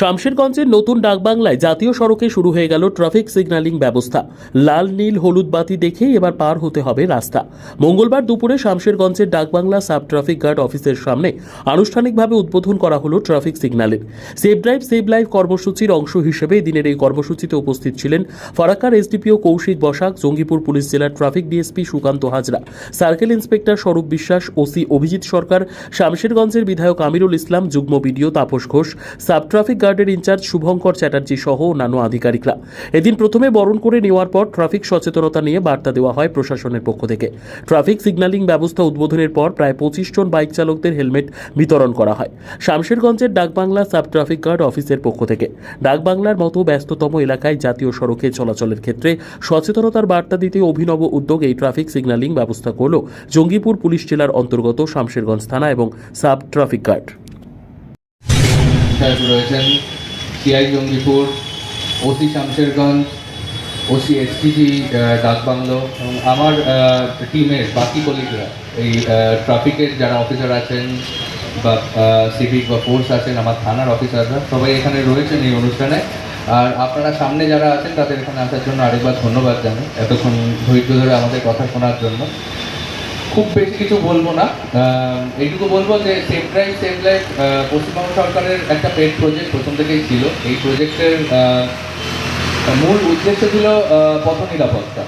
শামশেরগঞ্জের নতুন ডাকবাংলায় জাতীয় সড়কে শুরু হয়ে গেল ট্রাফিক সিগন্যালিং ব্যবস্থা। লাল, নীল, হলুদ বাতি দেখেই এবার পার হতে হবে রাস্তা। মঙ্গলবার দুপুরে শামশেরগঞ্জের ডাকবাংলা সাব ট্রাফিক গার্ড অফিসের সামনে আনুষ্ঠানিকভাবে উদ্বোধন করা হলো ট্রাফিক সিগন্যালের সেভ ড্রাইভ, সেভ লাইফ কর্মসূচির অংশ হিসেবে এদিনের এই কর্মসূচিতে উপস্থিত ছিলেন ফারাক্কার এসডিপিও কৌশিক বসাক, জঙ্গিপুর পুলিশ জেলার traffic DSP Sukanta Hazra, circle inspector Swarup Biswas, OC Abhijit সরকার, শামশেরগঞ্জের বিধায়ক আমিরুল ইসলাম, যুগ্ম BDO Tapas Ghosh, sub traffic গার্ডের ইনচার্জ শুভঙ্কর চ্যাটার্জি সহ অন্যান্য আধিকারিকরা। এদিন প্রথমে বরণ করে নেওয়ার পর ট্রাফিক সচেতনতা নিয়ে বার্তা দেওয়া হয় প্রশাসনের পক্ষ থেকে। ট্রাফিক সিগন্যালিং ব্যবস্থা উদ্বোধনের পর প্রায় পঁচিশ জন বাইক চালকদের হেলমেট বিতরণ করা হয়। শামশেরগঞ্জের ডাকবাংলা সাব ট্রাফিক গার্ড অফিসের পক্ষ থেকে। ডাকবাংলার মতো ব্যস্ততম এলাকায় জাতীয় সড়কে চলাচলের ক্ষেত্রে সচেতনতার বার্তা দিতে অভিনব উদ্যোগ এই ট্রাফিক সিগন্যালিং ব্যবস্থা করল জঙ্গিপুর পুলিশ জেলার অন্তর্গত শামশেরগঞ্জ থানা এবং সাব ট্রাফিক গার্ড। সাহেব রয়েছেন, CI Jangipur, OC Samserganj, OC STG Dakbanglo এবং আমার টিমের বাকি কলিগরা এই ট্রাফিকের যারা অফিসার আছেন বা সিভিক বা ফোর্স আছেন, আমার থানার অফিসাররা সবাই এখানে রয়েছেন এই অনুষ্ঠানে। আর আপনারা সামনে যারা আছেন, তাদের এখানে আসার জন্য আরেকবার ধন্যবাদ জানাই। এতক্ষণ ধৈর্য ধরে আমাদের কথা শোনার জন্য। খুব বেশি কিছু বলব না। এইটুকু বলব যে safe drive save life Paschimbanga সরকারের একটা পেড প্রজেক্ট প্রথম থেকেই ছিল। এই প্রজেক্টের মূল উদ্দেশ্য ছিল পথ নিরাপত্তা।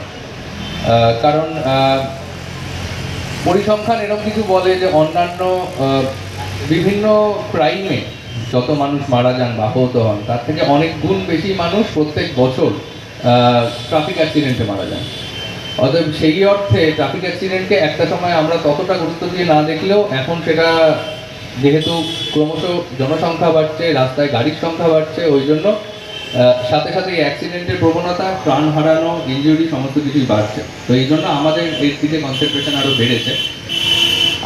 কারণ পরিসংখ্যান এরকম কিছু বলে যে অন্যান্য বিভিন্ন ক্রাইমে যত মানুষ মারা যান বা আহত হন, তার থেকে অনেক গুণ বেশি মানুষ প্রত্যেক বছর ট্রাফিক অ্যাক্সিডেন্টে মারা যান। অতএব সেই অর্থে ট্রাফিক অ্যাক্সিডেন্টকে একটা সময় আমরা ততটা গুরুত্ব দিয়ে না দেখলেও এখন সেটা যেহেতু ক্রমশ জনসংখ্যা বাড়ছে, রাস্তায় গাড়ির সংখ্যা বাড়ছে, ওই জন্য সাথে সাথে এই অ্যাক্সিডেন্টের প্রবণতা, প্রাণ হারানো ইনজুরি সমস্ত কিছুই বাড়ছে। তো এই জন্য আমাদের এর দিকে কনসেন্ট্রেশন আরও বেড়েছে।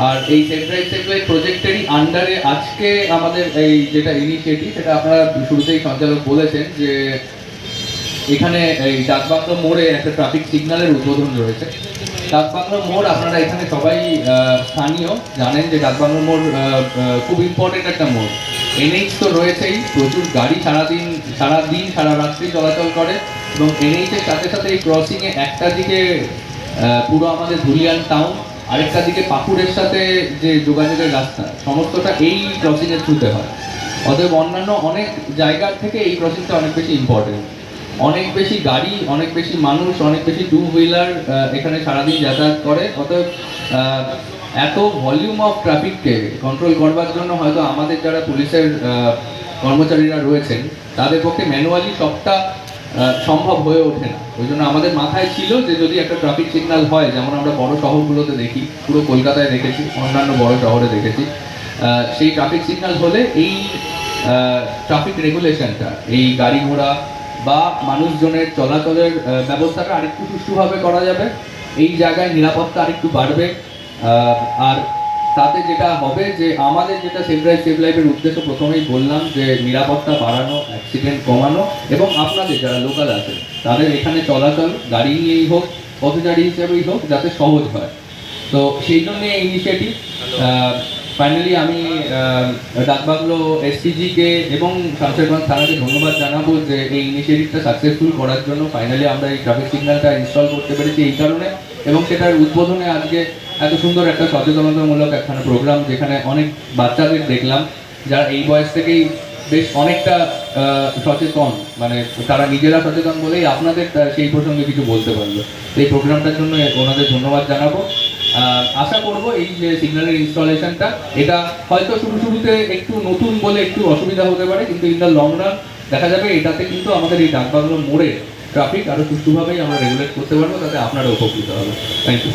আর এই সেভ ড্রাইভ সেভ লাইফ প্রজেক্টেরই আন্ডারে আজকে আমাদের এই যেটা ইনিশিয়েটিভ সেটা আপনারা শুরুতেই সঞ্চালক বলেছেন যে এখানে এই ডাকবাংলো মোড়ে একটা ট্রাফিক সিগন্যালের উদ্বোধন রয়েছে। ডাকবাংলো মোড়, আপনারা এখানে সবাই স্থানীয়, জানেন যে ডাকবাংলো মোড় খুব ইম্পর্টেন্ট একটা মোড়। এনএইচ তো রয়েছেই, প্রচুর গাড়ি সারাদিন সারাদিন, সারা রাত্রি চলাচল করে এবং এনএইচের সাথে সাথে এই ক্রসিংয়ে একটা দিকে পুরো আমাদের ধুলিয়ান টাউন আরেকটা দিকে পাকুড়ের সাথে যে যোগাযোগের রাস্তা, সমস্তটা এই ক্রসিংয়ের থ্রুতে হয়। অতএব অন্যান্য অনেক জায়গার থেকে এই ক্রসিংটা অনেক বেশি ইম্পর্টেন্ট অনেক বেশি গাড়ি, অনেক বেশি মানুষ, অনেক বেশি টু হুইলার এখানে সারাদিন যাতায়াত করে। অতএব এত ভলিউম অফ ট্রাফিককে কন্ট্রোল করবার জন্য হয়তো আমাদের যারা পুলিশের কর্মচারীরা রয়েছেন, তাদের পক্ষে ম্যানুয়ালি সবটা সম্ভব হয়ে ওঠে না। ওই জন্য আমাদের মাথায় ছিল যে যদি একটা ট্রাফিক সিগন্যাল হয়, যেমন আমরা বড় শহরগুলোতে দেখি, পুরো কলকাতায় দেখেছি, অন্যান্য বড় শহরে দেখেছি সেই ট্রাফিক সিগন্যাল হলে এই ট্রাফিক রেগুলেশনটা এই গাড়ি ঘোড়া বা মানুষজনের চলাচলের ব্যবস্থাটা আরেকটু সুষ্ঠুভাবে করা যাবে। এই জায়গায় নিরাপত্তা আরেকটু বাড়বে। আর তাতে যেটা হবে যে আমাদের যেটা সেভ ড্রাইভ সেভ লাইফের উদ্দেশ্য প্রথমেই বললাম যে নিরাপত্তা বাড়ানো, অ্যাক্সিডেন্ট কমানো এবং আপনাদের যারা লোকাল আছেন, তাদের এখানে চলাচল গাড়ি নিয়েই হোক, পথচারী হিসেবেই হোক, যাতে সহজ হয়। তো সেই জন্য এই ইনিশিয়েটিভ ফাইনালি আমি আহ, ডাকবাংলো এসটিজিকে এবং শামশেরগঞ্জ থানাকে ধন্যবাদ জানাব যে এই ইনিশিয়েটিভটা সাকসেসফুল করার জন্য ফাইনালি আমরা এই ট্রাফিক সিগন্যালটা ইনস্টল করতে পেরেছি এই কারণে এবং সেটার উদ্বোধনে আজকে এত সুন্দর একটা সচেতনতামূলক একখানা প্রোগ্রাম যেখানে অনেক বাচ্চাদের দেখলাম যারা এই বয়স থেকেই বেশ অনেকটা সচেতন মানে তারা নিজেরা সচেতন বলেই আপনাদের সেই প্রসঙ্গে কিছু বলতে পারল। এই প্রোগ্রামটার জন্য ওনাদের ধন্যবাদ জানাব। আশা করব এই যে সিগন্যালের ইনস্টলেশনটা, এটা হয়তো শুরু শুরুতে একটু নতুন বলে একটু অসুবিধা হতে পারে, কিন্তু ইন দ্য লং রান দেখা যাবে, এটাতে কিন্তু আমাদের এই ডাকবাংলো মোড়ে ট্রাফিক আরও সুষ্ঠুভাবেই আমরা রেগুলেট করতে পারব, তাতে আপনারা উপকৃত হবে। Thank you